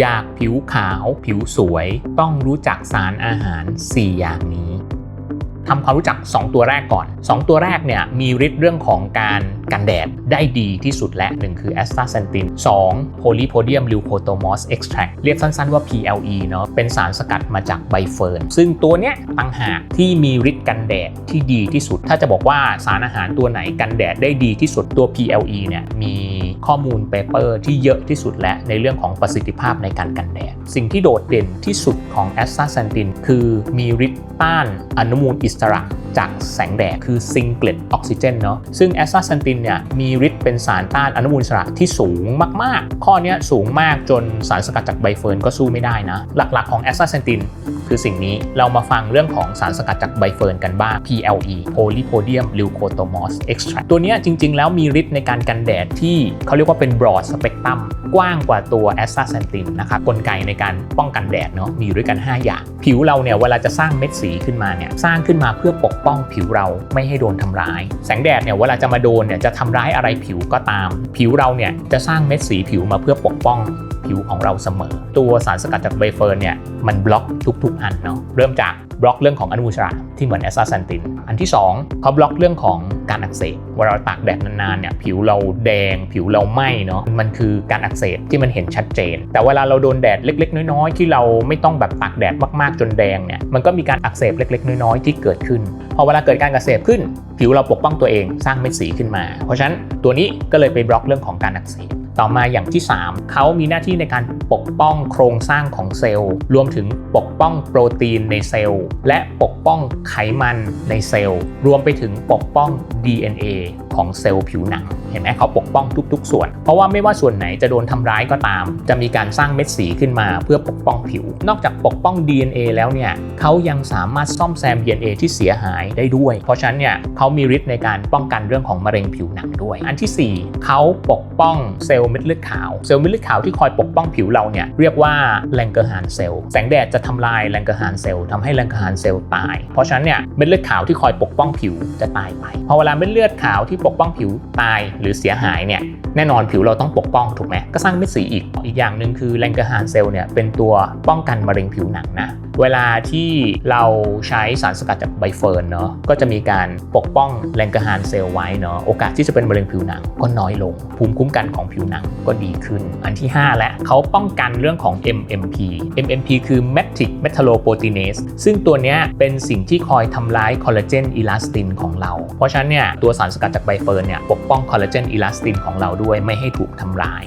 อยากผิวขาว ผิวสวย ต้องรู้จักสารอาหาร 4 อย่างนี้ ทำความรู้จัก 2 ตัวแรกก่อน 2 ตัวแรกเนี่ยมีฤทธิ์เรื่องของการกันแดดได้ดีที่สุดและ 1 คือแอสตาเซนติน2โพลีโพเดียมลิวโคโตมอสเอ็กซ์แทรเรียกสั้นๆว่า PLE เนาะเป็นสารสกัดมาจากใบเฟิร์น ซึ่งตัวเนี้ยต่างหากที่มีฤทธิ์กันแดดที่ดีที่สุด ถ้าจะบอกว่าสารอาหารตัวไหนกันแดดได้ดีที่สุดตัว PLE เนี่ยมีข้อมูลเปเปอร์ที่เยอะที่สุดและในเรื่องของประสิทธิภาพในการกันแดดสิ่งที่โดดเด่นที่สุดของแอสตาเซนตินคือมีฤทธิ์ต้านอนุมูลอิสระจากแสงแดดคือซิงเกิลออกซิเจนเนาะซึ่งแอสตาเซนตินเนี่ยมีฤทธิ์เป็นสารต้านอนุมูลอิสระที่สูงมากๆ ข้อนี้สูงมากจนสารสกัดจากใบเฟิร์นก็สู้ไม่ได้นะ หลักๆของแอสตาเซนตินคือสิ่งนี้เรามาฟังเรื่องของสารสกัดจากใบเฟิร์นกันบ้าง PLE Polypodium leucotomos extract ตัวนี้จริง ๆ แล้วมีฤทธิ์ในการกันแดดที่เขาเรียกว่าเป็น broad spectrum กว้างกว่าตัวแอสตาเซนตินนะครับกลไกในการป้องกันแดดเนาะมีอยู่ด้วยกัน 5 อย่าง ผิวเราเนี่ยเวลาจะสร้างเม็ดสีขึ้นมาเนี่ยสร้างขึ้นมาเพื่อปกป้องผิวเราไม่ให้โดนทำร้าย แสงแดดเนี่ยเวลาจะมาโดนเนี่ยจะทำร้ายอะไรผิวก็ตาม ผิวเราเนี่ยจะสร้างเม็ดสีผิวมาเพื่อปกป้อง ผิวของเราเสมอ ตัวสารสกัดจากใบเฟิร์นเนี่ยมันบล็อกทุกๆ อันเนาะเริ่มจากบล็อกเรื่องของอนุมูลอิสระที่เหมือนแอสตาเซนติน อันที่ 2เขาบล็อกเรื่องของการอักเสบเวลาเราตากแดดนานๆเนี่ยผิวเราแดง ผิวเราไหม้เนาะมันคือการอักเสบที่มันเห็นชัดเจน แต่เวลาเราโดนแดดเล็ก ๆ น้อยๆ ที่เราไม่ต้องแบบตากแดดมากๆจนแดงเนี่ยมันก็มีการอักเสบเล็ก ๆ น้อยๆ ที่เกิดขึ้น พอเวลาเกิดการอักเสบขึ้น ผิวเราปกป้องตัวเองสร้างเม็ดสีขึ้นมา เพราะฉะนั้นตัวนี้ก็เลยไปบล็อกเรื่องของการอักเสบ ต่อมาอย่างที่ 3 เขามีหน้าที่ในการปกป้องโครงสร้างของเซลล์ รวมถึงปกป้องโปรตีนในเซลล์ และปกป้องไขมันในเซลล์ รวมไปถึงปกป้อง DNA ของเซลล์ผิวหนัง เห็นไหมเขาปกป้องทุก ๆ ส่วน เพราะว่าไม่ว่าส่วนไหนจะโดนทำร้ายก็ตาม จะมีการสร้างเม็ดสีขึ้นมาเพื่อปกป้องผิว นอกจากปกป้อง DNA แล้วเนี่ยเขายังสามารถซ่อมแซม DNA ที่เสียหายได้ด้วย เพราะฉะนั้นเนี่ยเขามีฤทธิ์ในการป้องกันเรื่องของมะเร็งผิวหนังด้วย อันที่ 4เขาปกป้องเซลล์เม็ดเลือดขาว เซลล์เม็ดเลือดขาวที่คอยปกป้องผิวเราเนี่ยเรียกว่าแลงเกอร์ฮานเซลล์ แสงแดดจะทำลายแลงเกอร์ฮานเซลล์ทำให้แลงเกอร์ฮานเซลล์ตาย เพราะฉะนั้นเนี่ยเม็ดเลือดขาวที่คอยปกป้องผิวจะตายไป พอเวลาเม็ดเลือดขาวที่ปกป้องผิวตายหรือเสียหายเนี่ยแน่นอนผิวเราต้องปกป้องถูกไหมก็สร้างเม็ดสีอีกอีกอย่างหนึ่งคือแลงกร์ฮานเซลล์เนี่ยเป็นตัวป้องกันมะเร็งผิวหนังนะเวลาที่เราใช้สารสกัดจากใบเฟิร์นเนาะก็จะมีการปกป้องแลงกร์ฮานเซลล์ไว้เนาะโอกาสที่จะเป็นมะเร็งผิวหนังก็น้อยลง ภูมิคุ้มกันของผิวหนังก็ดีขึ้น อันที่ 5 และเขาป้องกันเรื่องของ MMP MMP คือ Matrix Metalloproteinase ซึ่งตัวเนี้ยเป็นสิ่งที่คอยทำร้ายคอลลาเจนอิลาสตินของเรา เพราะฉะนั้นเนี่ยตัวสารสกัดจากใบเฟิร์นเนี่ยปกป้องคอลลาเจนอิลาสตินของเราด้วยไม่ให้ถูกทำลาย